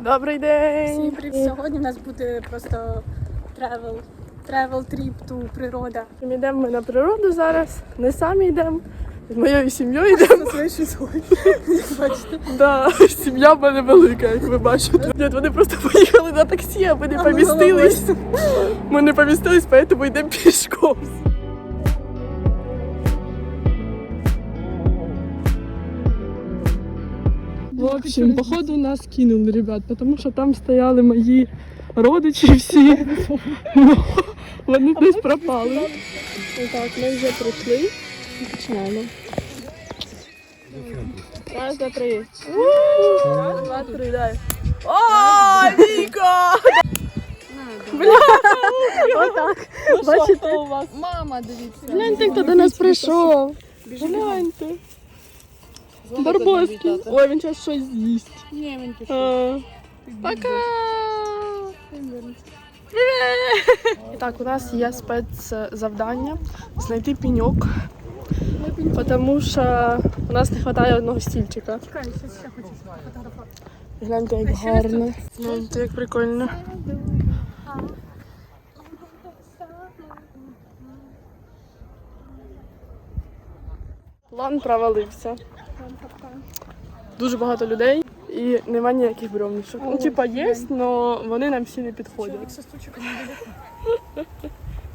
Добрий день! Всім привіт! Сьогодні у нас буде просто тревел, тревел тріп ту природа. Ми йдемо ми на природу зараз. Не самі йдемо. З моєю сім'єю йдемо. Бачите? Да, сім'я в мене велика, як ви бачите. Ні, вони просто поїхали на таксі, а ми не помістились. Ми не помістились, тому йдемо пішком. В общем, походу нас кинули, ребят, потому що там стояли мої родичі всі. Ну, Вони десь пропали. Так, ми вже прийшли і починаємо. Раз, два, три. Раз, два, три, дай. О, Віка! Отак. Бачите? у вас? Мама, дивіться. Гляньте, хто до нас прийшов. Гляньте. Барбоський. Ой, він зараз щось з'їсть. Ні, він пішов. Пока! І так, у нас є спецзавдання знайти пеньок, тому що у нас не вистачає одного стільчика. Гляньте, як гарно. Гляньте, як прикольно. План провалився. Дуже багато людей і нема ніяких бревнішок. Ну, типа є, але вони нам всі не підходять.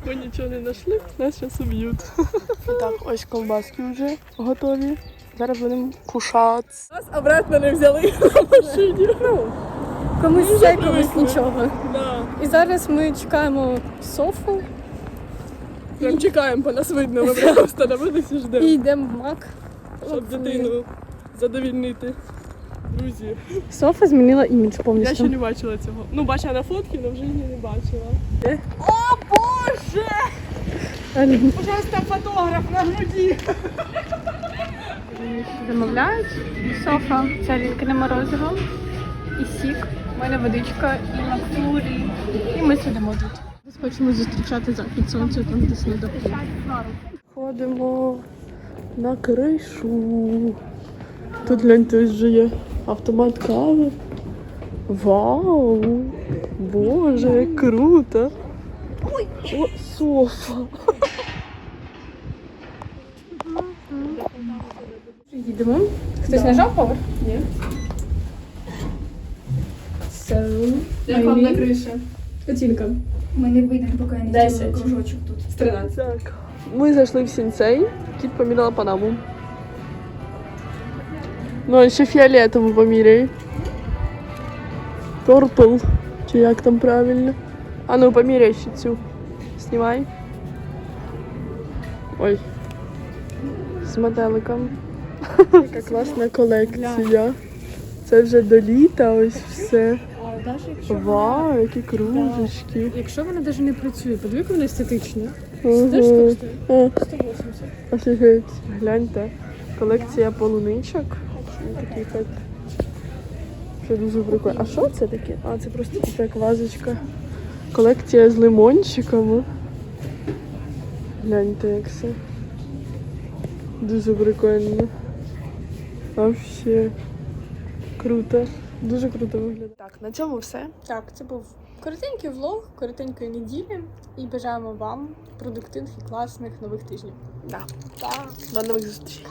Ми нічого не знайшли, нас зараз уб'ють. І так, ось колбаски вже готові. Зараз будемо кушати. Нас обратно не взяли на машині. Комусь все, комусь нічого. Да. І зараз ми чекаємо Софу Прям чекаємо, бо нас видно, ми прямо встановилися і ждемо. і йдемо в мак. Щоб дитину задовільнити. Друзі, Софа змінила імідж повністю. я ще не бачила цього. Ну, бачила на фотки, але вже не бачила. Алін. Пожалуйста, фотограф на груді. Замовляють Софа, ця морозиво і сік. У мене водичка і макфлурі. І ми сидимо тут. Десь хочемо зустрічати захід сонця там десь даху. Ходимо на кришу. Тут гляньте, вже є автомат кави. Вау! Боже, як круто! О, Софа! Їдемо. Хтось нажав повер? Ні. So, Як вам на криші? Оцінка. Ми не вийдемо, поки я не Десять. кружочок тут. З 13. Так. Ми зайшли в сінцей, кіт поміряла панаму. Ну, а ще фіолетову поміряй. Purple. Чи як там правильно? А ну поміряй ще цю. Знімай. Ой. З метеликом. Яка класна колекція. Це вже до літа, ось все. А навіть якщо, Вау, які кружечки. якщо вона навіть не працює, подивіться, вона естетична. Це теж 180. Офігеть, гляньте. Колекція полуничок. Такий от. Що дуже прикольно. А що це таке? А, це просто така вазочка. Колекція з лимончиками. Гляньте, як все. Дуже прикольно. Вообще. Круто. Дуже круто виглядає. Так, на цьому все. Так, це був коротенький влог, коротенької неділі. І бажаємо вам продуктивних і класних нових тижнів. Да. До нових зустрічей.